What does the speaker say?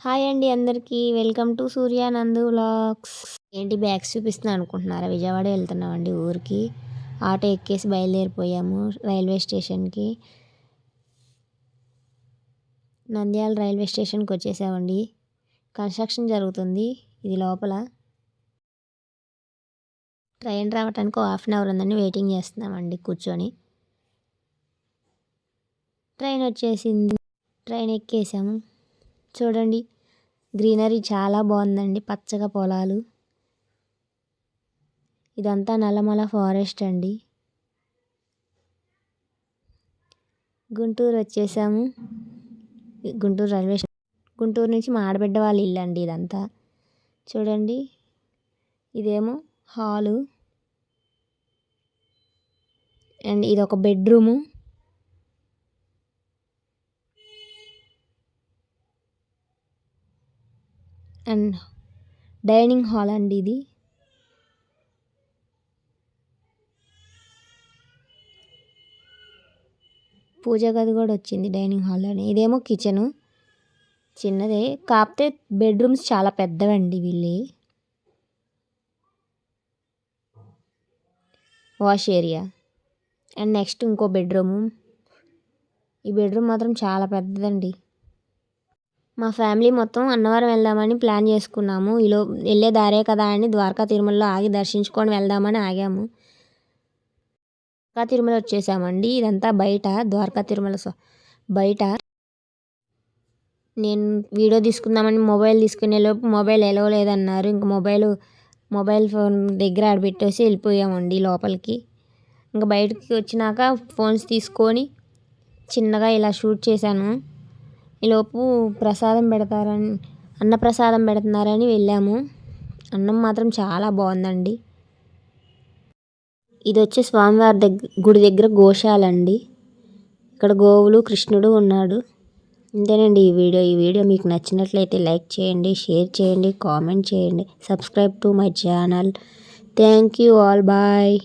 Hi అండి అందరికీ. Welcome to Suryanandu vlogs. ఏంటి బ్యాగ్స్ చూపిస్తున్నా అనుకుంటున్నారా? విజయవాడ వెళ్తున్నామండి ఊరికి. ఆటో ఎక్కేసి బయలుదేరిపోయాము రైల్వే స్టేషన్కి. నంద్యాల రైల్వే స్టేషన్కి వచ్చేసామండి. కన్స్ట్రక్షన్ జరుగుతుంది. ఇది లోపల. ట్రైన్ రావడానికి హాఫ్ అన్ అవర్ ఉందని వెయిటింగ్ చేస్తున్నామండి కూర్చొని. ట్రైన్ వచ్చేసింది. ట్రైన్ ఎక్కేసాము. చూడండి. గ్రీనరీ చాలా బాగుందండి పచ్చగా పొలాలు. ఇదంతా నల్లమల ఫారెస్ట్ అండి. గుంటూరు వచ్చేసాము. గుంటూరు రైల్వే గుంటూరు నుంచి మా ఆడబిడ్డ వాళ్ళ ఇల్లు అండి ఇదంతా. చూడండి ఇదేమో హాలు. అండ్ ఇది ఒక బెడ్రూము. అండ్ డైనింగ్ హాల్ అండి ఇది. పూజ గది కూడా వచ్చింది డైనింగ్ హాల్లోనే ఇదేమో కిచెను. చిన్నదే. కాకపోతే బెడ్రూమ్స్ చాలా పెద్దవండి వీళ్ళు. Wash area. అండ్ నెక్స్ట్ ఇంకో బెడ్రూము. ఈ బెడ్రూమ్ మాత్రం చాలా పెద్దదండి. మా ఫ్యామిలీ మొత్తం అన్నవరం వెళ్దామని ప్లాన్ చేసుకున్నాము. ఈలో వెళ్ళే దారే కదా అని ద్వారకా తిరుమలలో ఆగి దర్శించుకొని వెళ్దామని ఆగాము. ద్వారకా తిరుమల వచ్చేసామండి. ఇదంతా బయట ద్వారకా తిరుమల బయట. నేను వీడియో తీసుకుందామని మొబైల్ తీసుకునే లోపు మొబైల్ ఎలవలేదన్నారు ఇంక మొబైల్ మొబైల్ ఫోన్ దగ్గర ఆడబెట్టేసి వెళ్ళిపోయామండి లోపలికి. ఇంకా బయటకి వచ్చినాక ఫోన్స్ తీసుకొని చిన్నగా ఇలా షూట్ చేశాను. ఈలోపు ప్రసాదం పెడతారని అన్నప్రసాదం పెడుతున్నారని వెళ్ళాము. అన్నం మాత్రం చాలా బాగుందండి. ఇది వచ్చి స్వామివారి దగ్గర గుడి దగ్గర గోశాల అండి. ఇక్కడ గోవులు కృష్ణుడు ఉన్నాడు. ఇంతేనండి ఈ వీడియో. ఈ వీడియో మీకు నచ్చినట్లయితే లైక్ చేయండి షేర్ చేయండి కామెంట్ చేయండి. Subscribe to my channel. Thank you all. Bye.